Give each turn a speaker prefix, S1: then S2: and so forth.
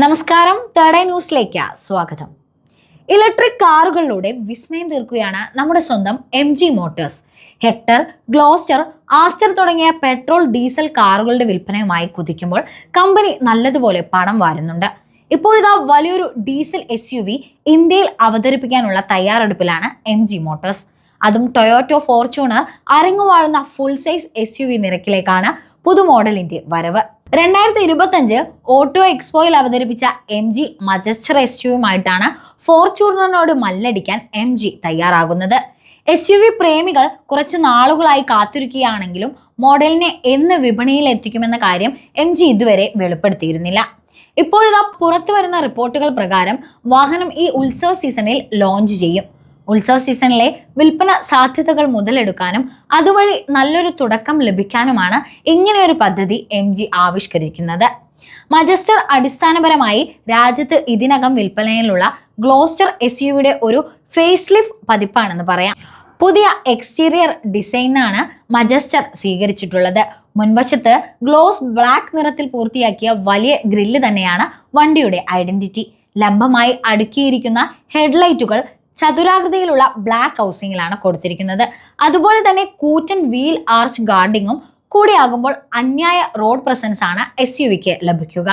S1: നമസ്കാരം. Third eye ന്യൂസിലേക്ക് സ്വാഗതം. ഇലക്ട്രിക് കാറുകളിലൂടെ വിസ്മയം തീർക്കുകയാണ് നമ്മുടെ സ്വന്തം M G motors. Hector Gloster Astor തുടങ്ങിയ പെട്രോൾ ഡീസൽ കാറുകളുടെ വിൽപ്പനയുമായി കുതിക്കുമ്പോൾ കമ്പനി നല്ലതുപോലെ പണം വാരുന്നുണ്ട്. ഇപ്പോഴിതാ വലിയൊരു ഡീസൽ എസ് യു വി ഇന്ത്യയിൽ അവതരിപ്പിക്കാനുള്ള തയ്യാറെടുപ്പിലാണ് എം ജി മോട്ടോഴ്സ്. അതും Toyota Fortuner അരങ്ങുവാഴുന്ന full size S U V നിരക്കിലേക്കാണ് പുതുമോഡലിന്റെ വരവ്. രണ്ടായിരത്തി ഇരുപത്തഞ്ച് ഓട്ടോ എക്സ്പോയിൽ അവതരിപ്പിച്ച എം ജി മജസ്റ്റർ എസ് യുമായിട്ടാണ് ഫോർച്യൂണറിനോട് മല്ലടിക്കാൻ എം ജി തയ്യാറാകുന്നത്. എസ് യു വി പ്രേമികൾ കുറച്ച് നാളുകളായി കാത്തിരിക്കുകയാണെങ്കിലും മോഡലിനെ എന്ന് വിപണിയിൽ എത്തിക്കുമെന്ന കാര്യം എം ജി ഇതുവരെ വെളിപ്പെടുത്തിയിരുന്നില്ല. ഇപ്പോഴിതാ പുറത്തു വരുന്ന റിപ്പോർട്ടുകൾ പ്രകാരം വാഹനം ഈ ഉത്സവ സീസണിൽ ലോഞ്ച് ചെയ്യും. ഉത്സവ സീസണിലെ വിൽപ്പന സാധ്യതകൾ മുതലെടുക്കാനും അതുവഴി നല്ലൊരു തുടക്കം ലഭിക്കാനുമാണ് ഇങ്ങനെയൊരു പദ്ധതി എം ജി ആവിഷ്കരിക്കുന്നത്. മജസ്റ്റർ അടിസ്ഥാനപരമായി രാജ്യത്ത് ഇതിനകം വിൽപ്പനയിലുള്ള ഗ്ലോസ്റ്റർ എസ് യുയുടെ ഒരു ഫേസ് ലിഫ്റ്റ് പതിപ്പാണെന്ന് പറയാം. പുതിയ എക്സ്റ്റീരിയർ ഡിസൈനാണ് മജസ്റ്റർ സ്വീകരിച്ചിട്ടുള്ളത്. മുൻവശത്ത് ഗ്ലോസ് ബ്ലാക്ക് നിറത്തിൽ പൂർത്തിയാക്കിയ വലിയ ഗ്രില്ല് തന്നെയാണ് വണ്ടിയുടെ ഐഡന്റിറ്റി. ലംബമായി അടുക്കിയിരിക്കുന്ന ഹെഡ്ലൈറ്റുകൾ ചതുരാകൃതിയിലുള്ള ബ്ലാക്ക് ഹൗസിംഗിലാണ് കൊടുത്തിരിക്കുന്നത്. അതുപോലെ തന്നെ കൂറ്റൻ വീൽ ആർച്ച് ഗാർഡിങ്ങും കൂടിയാകുമ്പോൾ അന്യായ റോഡ് പ്രസൻസ് ആണ് എസ് യു ലഭിക്കുക.